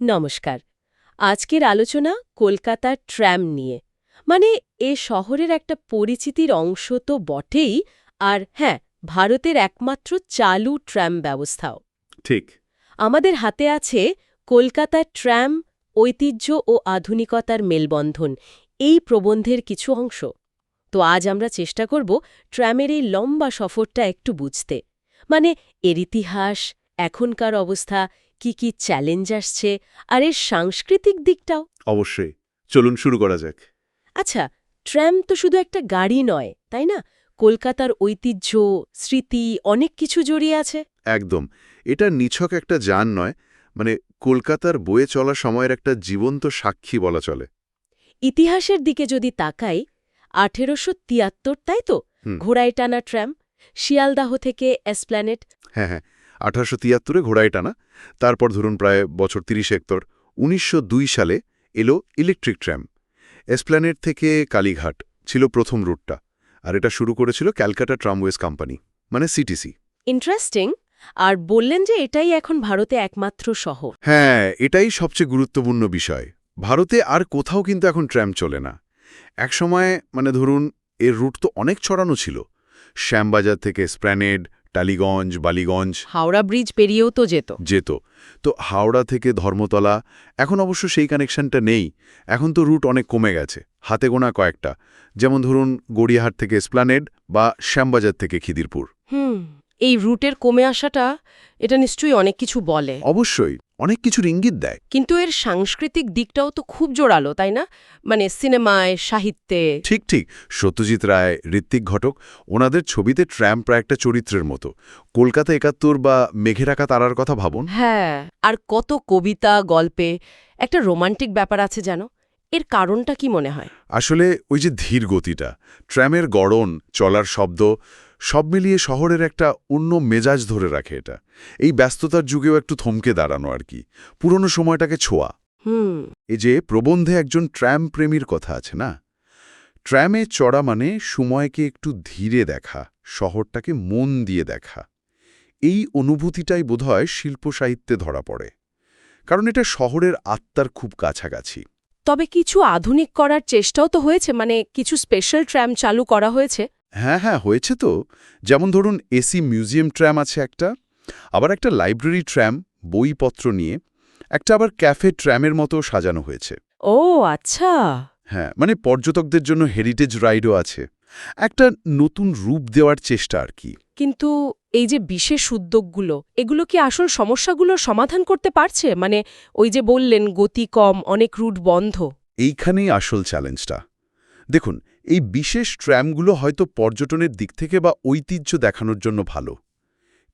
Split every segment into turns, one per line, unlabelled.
নমস্কার। আজকের আলোচনা কলকাতার ট্র্যাম নিয়ে। মানে এ শহরের একটা পরিচিতির অংশ তো বটেই আর হ্যাঁ ভারতের একমাত্র চালু ট্র্যাম ব্যবস্থাও।
ঠিক।
আমাদের হাতে আছে কলকাতার ট্র্যাম ঐতিহ্য ও আধুনিকতার মেলবন্ধন এই প্রবন্ধের কিছু অংশ। তো আজ আমরা চেষ্টা করব ট্র্যামের এই লম্বা সফরটা একটু বুঝতে। মানে এর ইতিহাস এখনকার অবস্থা কি কি চ্যালেঞ্জ আসছে আর এর সাংস্কৃতিক দিকটাও?
অবশ্যই। চলুন শুরু করা যাক।
আচ্ছা ট্র্যাম তো শুধু একটা গাড়ি নয় তাই না? কলকাতার ঐতিহ্য স্মৃতি অনেক কিছু জড়িয়ে আছে।
একদম। এটা নিছক একটা যান নয় মানে কলকাতার বয়ে চলা সময়ের একটা জীবন্ত সাক্ষী বলা চলে।
ইতিহাসের দিকে যদি তাকাই আঠেরোশো তিয়াত্তর তাই তো? ঘোড়ায় টানা ট্র্যাম শিয়ালদাহ থেকে এসপ্ল্যানেট
হ্যাঁ হ্যাঁ। আঠারোশো তিয়াত্তরে ঘোড়ায় টানা তারপর ধরুন প্রায় বছর তিরিশ হেক্টর উনিশশো দুই সালে এলো ইলেকট্রিক ট্র্যাম। এসপ্ল্যানেট থেকে কালীঘাট ছিল প্রথম রুটটা আর এটা শুরু করেছিল ক্যালকাটা ট্রামওয়েজ কোম্পানি মানে সিটিসি।
ইন্টারেস্টিং আর বললেন যে এটাই এখন ভারতে একমাত্র শহর।
হ্যাঁ এটাই সবচেয়ে গুরুত্বপূর্ণ বিষয়। ভারতে আর কোথাও কিন্তু এখন ট্র্যাম চলে না। একসময় মানে ধরুন এর রুট তো অনেক ছড়ানো ছিল। শ্যামবাজার থেকে স্প্র্যানেড টালিগঞ্জ বালিগঞ্জ
হাওড়া ব্রিজ পেরিয়েও তো যেত।
যেত। তো হাওড়া থেকে ধর্মতলা এখন অবশ্য সেই কানেকশনটা নেই এখন তো রুট অনেক কমে গেছে হাতে গোনা কয়েকটা। যেমন ধরুন গড়িয়াহাট থেকে স্প্লানেড বা শ্যামবাজার থেকে খিদিরপুর।
হুম এই রুটের কমে আসাটা এটা নিশ্চয়ই অনেক কিছু বলে।
অবশ্যই। অনেক কিছুর ইঙ্গিত দেয়।
কিন্তু এর সাংস্কৃতিক দিকটাও তো খুব জোরালো তাই না? মানে সিনেমায় সাহিত্যে।
ঠিক ঠিক। সত্যজিৎ রায় ঋত্বিক ঘটক ওনাদের ছবিতে ট্র্যাম্প প্রায় একটা চরিত্রের মতো। কলকাতা একাত্তর বা মেঘের আঁকা তারার কথা ভাবুন।
হ্যাঁ আর কত কবিতা গল্পে একটা রোমান্টিক ব্যাপার আছে জানো? এর কারণটা কি মনে হয়?
আসলে ওই যে ধীর গতিটা ট্র্যামের গড়ন চলার শব্দ সব মিলিয়ে শহরের একটা অন্য মেজাজ ধরে রাখে এটা। এই ব্যস্ততার যুগেও একটু থমকে দাঁড়ানো আর কি পুরনো সময়টাকে ছোঁয়া।
হুম।
এই যে প্রবন্ধে একজন ট্র্যাম প্রেমীর কথা আছে না? ট্র্যামে চড়া মানে সময়কে একটু ধীরে দেখা শহরটাকে মন দিয়ে দেখা। এই অনুভূতিটাই বোধহয় শিল্প সাহিত্যে ধরা পড়ে। কারণ এটা শহরের আত্মার খুব কাছাকাছি।
তবে কিছু আধুনিক করার চেষ্টাও তো হয়েছে মানে কিছু স্পেশাল ট্র্যাম চালু করা হয়েছে।
হ্যাঁ হ্যাঁ হয়েছে তো। যেমন ধরুন এসি মিউজিয়াম ট্র্যাম আছে একটা আবার একটা লাইব্রেরি ট্র্যাম বইপত্র নিয়ে একটা আবার ক্যাফে ট্র্যামের মতো সাজানো হয়েছে।
ও আচ্ছা।
হ্যাঁ মানে পর্যটকদের জন্য হেরিটেজ রাইডও আছে। একটা নতুন রূপ দেওয়ার চেষ্টা আর কি।
কিন্তু এই যে বিশেষ উদ্যোগগুলো এগুলো কি আসল সমস্যাগুলো সমাধান করতে পারছে? মানে ওই যে বললেন গতি কম অনেক রুট বন্ধ।
এইখানেই আসল চ্যালেঞ্জটা। দেখুন এই বিশেষ ট্র্যামগুলো হয়তো পর্যটনের দিক থেকে বা ঐতিহ্য দেখানোর জন্য ভালো।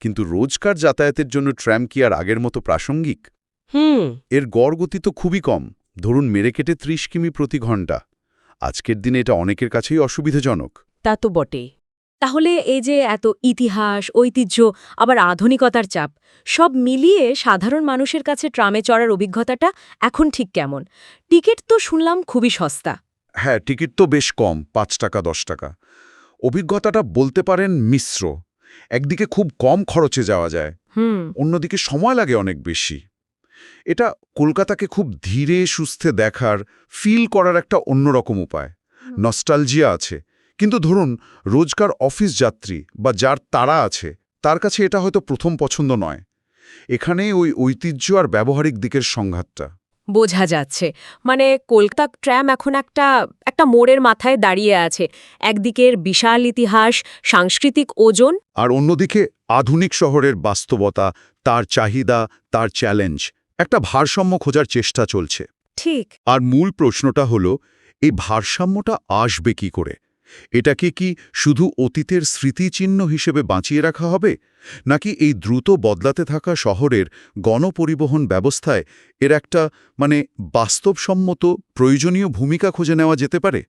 কিন্তু রোজকার যাতায়াতের জন্য ট্র্যাম কি আর আগের মতো প্রাসঙ্গিক?
হুম।
এর গড় গতি তো খুবই কম। ধরুন মেরে কেটে ত্রিশ কিমি প্রতি ঘণ্টা আজকের দিনে এটা অনেকের কাছেই অসুবিধাজনক।
তা তো বটেই। তাহলে এই যে এত ইতিহাস ঐতিহ্য আবার আধুনিকতার চাপ সব মিলিয়ে সাধারণ মানুষের কাছে ট্রামে চড়ার অভিজ্ঞতাটা এখন ঠিক কেমন? টিকিট তো শুনলাম খুবই সস্তা।
হ্যাঁ টিকিট তো বেশ কম পাঁচ টাকা দশ টাকা। অভিজ্ঞতাটা বলতে পারেন মিশ্র। একদিকে খুব কম খরচে যাওয়া যায়
হুম।
অন্যদিকে সময় লাগে অনেক বেশি। এটা কলকাতাকে খুব ধীরে সুস্থে দেখার ফিল করার একটা অন্যরকম উপায়। নস্টালজিয়া আছে। কিন্তু ধরুন রোজকার অফিস যাত্রী বা যার তারা আছে তার কাছে এটা হয়তো প্রথম পছন্দ নয়। এখানে ওই ঐতিহ্য আর ব্যবহারিক দিকের সংঘাতটা।
বোঝা যাচ্ছে। মানে কলকাতা ট্র্যাম এখন একটা একটা মোড়ের মাথায় দাঁড়িয়ে আছে। একদিকের বিশাল ইতিহাস সাংস্কৃতিক ওজন।
আর অন্যদিকে আধুনিক শহরের বাস্তবতা তার চাহিদা তার চ্যালেঞ্জ একটা ভারসাম্য খোঁজার চেষ্টা চলছে।
ঠিক।
আর মূল প্রশ্নটা হলো এই ভারসাম্যটা আসবে কি করে? এটাকে কি শুধু অতীতের স্মৃতিচিহ্ন হিসেবে বাঁচিয়ে রাখা হবে? নাকি এই দ্রুত বদলাতে থাকা শহরের গণপরিবহন ব্যবস্থায় এর একটা মানে বাস্তবসম্মত প্রয়োজনীয় ভূমিকা খুঁজে নেওয়া যেতে পারে?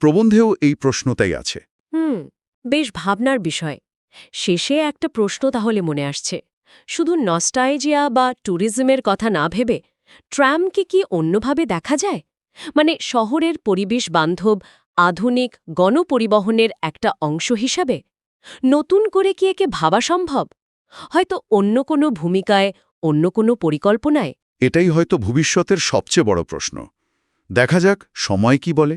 প্রবন্ধেও এই প্রশ্নটাই আছে।
হুম, বেশ ভাবনার বিষয়। শেষে একটা প্রশ্ন তাহলে মনে আসছে। শুধু নস্টাইজিয়া বা ট্যুরিজমের কথা না ভেবে ট্র্যামকে কি অন্যভাবে দেখা যায়? মানে শহরের পরিবেশ বান্ধব আধুনিক গণপরিবহনের একটা অংশ হিসাবে, নতুন করে কি একে ভাবা সম্ভব? হয়তো অন্য কোনো ভূমিকায়, অন্য কোনো পরিকল্পনায়?
এটাই হয়তো ভবিষ্যতের সবচেয়ে বড় প্রশ্ন। দেখা যাক, সময় কি বলে?